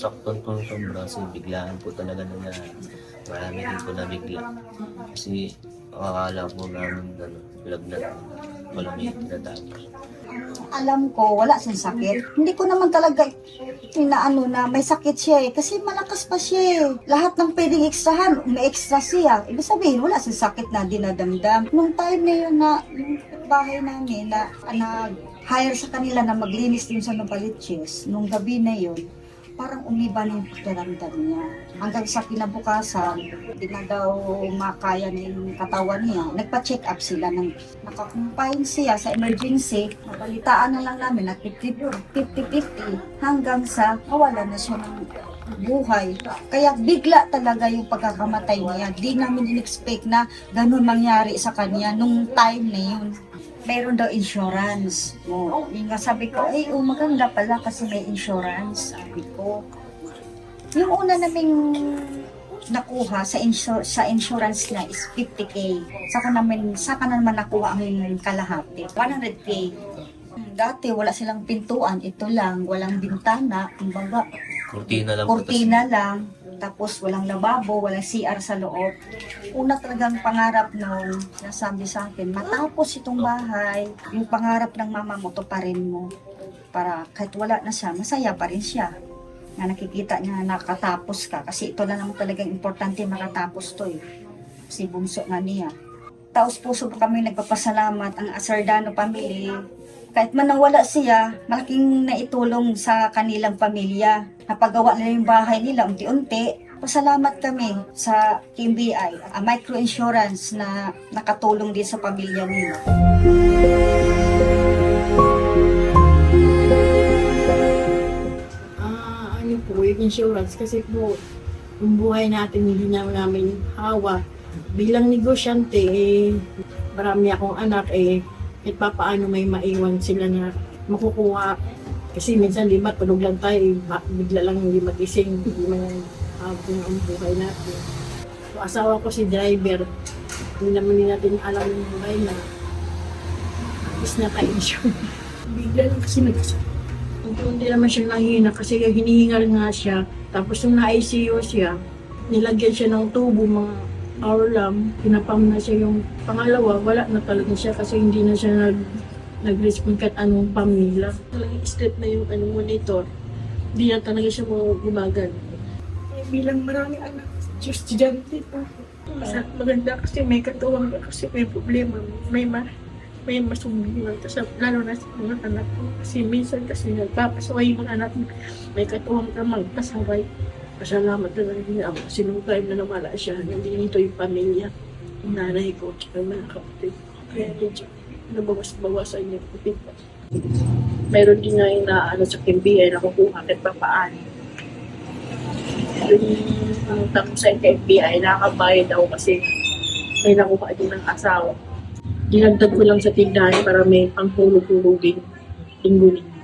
kasi biglaan po talaga na na marami din po na bigla. Kasi akala po namin ano, lagnat. Walang may tinatapos. alam ko, wala siyang sakit. Hindi ko naman talaga inaano na may sakit siya eh. Kasi malakas pa siya eh. Lahat ng pwedeng ekstrahan, may extra siya. Ibig sabihin, wala siyang sakit na dinadamdam. Nung time na yun na, bahay namin na, na hire sa kanila na maglinis din sa Novaliches, nung gabi na yun, parang umiba na yung pakiramdam niya. Hanggang sa kinabukasan, hindi na daw makaya na yung katawan niya. Nagpa-check up sila ng nakakumpine siya sa emergency. Nabalitaan na lang namin na 50-50 hanggang sa mawala na siya ng buhay. Kaya bigla talaga yung pagkakamatay niya. Di namin in-expect na ganun mangyari sa kanya nung time na yun. Meron daw insurance. Oh, yung nga sabi ko, ay, oh, maganda pala kasi may insurance. Sabi ko. Yung una naming nakuha sa insur- sa insurance na is 50k. Saka namin saka naman nakuha ang kalahati, 100k. Hmm, Dati wala silang pintuan, ito lang, walang bintana, kumbaga Kurtina lang po. kurtina lang, tapos walang lababo, walang CR sa loob. Una talagang pangarap nung nasabi sa akin, matapos itong bahay, yung pangarap ng mama mo, to pa rin mo. Para kahit wala na siya, masaya pa rin siya. Na nakikita niya na nakatapos ka. Kasi ito na naman talagang importante makatapos to eh. Kasi bungso nga niya. Taos puso po kami nagpapasalamat ang Asardano family. Kahit man nawala siya, malaking naitulong sa kanilang pamilya. Napagawa nila yung bahay nila unti-unti. Pasalamat kami sa KBI, a micro-insurance na nakatulong din sa pamilya nila. Ah, ano po, yung insurance kasi po, yung buhay natin hindi na namin hawak. Bilang negosyante, eh, marami akong anak, eh, kahit pa paano may maiwan sila na makukuha. Kasi minsan, di ba, tulog lang tayo, eh, bigla lang hindi magising, hindi man habang ang buhay natin. So, asawa ko si driver, hindi naman din natin alam yung buhay na is na tayo Bigla lang kasi nagkasakit. Hindi naman siya nahihina kasi hinihingal nga siya. Tapos nung na-ICU siya, nilagyan siya ng tubo, mga hour lang. Pinapam na siya yung pangalawa, wala na talaga siya kasi hindi na siya nag nag-respond kahit anong pamilya. Talagang straight na yung ano, monitor. Hindi na talaga siya gumagal. Eh, bilang maraming anak, just estudyante po. Sa maganda kasi may katuwang kasi may problema. May ma may masumbingan. Tapos lalo na sa mga anak ko. Kasi minsan kasi nagpapasaway yung mga anak. May katuwang ka magpasaway. Pasalamat na lang din ako. Kasi nung time na nawala siya, nandito yung pamilya. Yung nanay ko, tsaka yung mga kapatid. Kaya medyo nabawas-bawasan kapatid. Meron din nga yung naano sa KBI na kukuha kahit pa paano. Yung utang sa KBI, nakakabayad ako kasi may nakuha din ng asawa dinagdag ko lang sa tindahan para may pangkulog-kulog din linggo-linggo.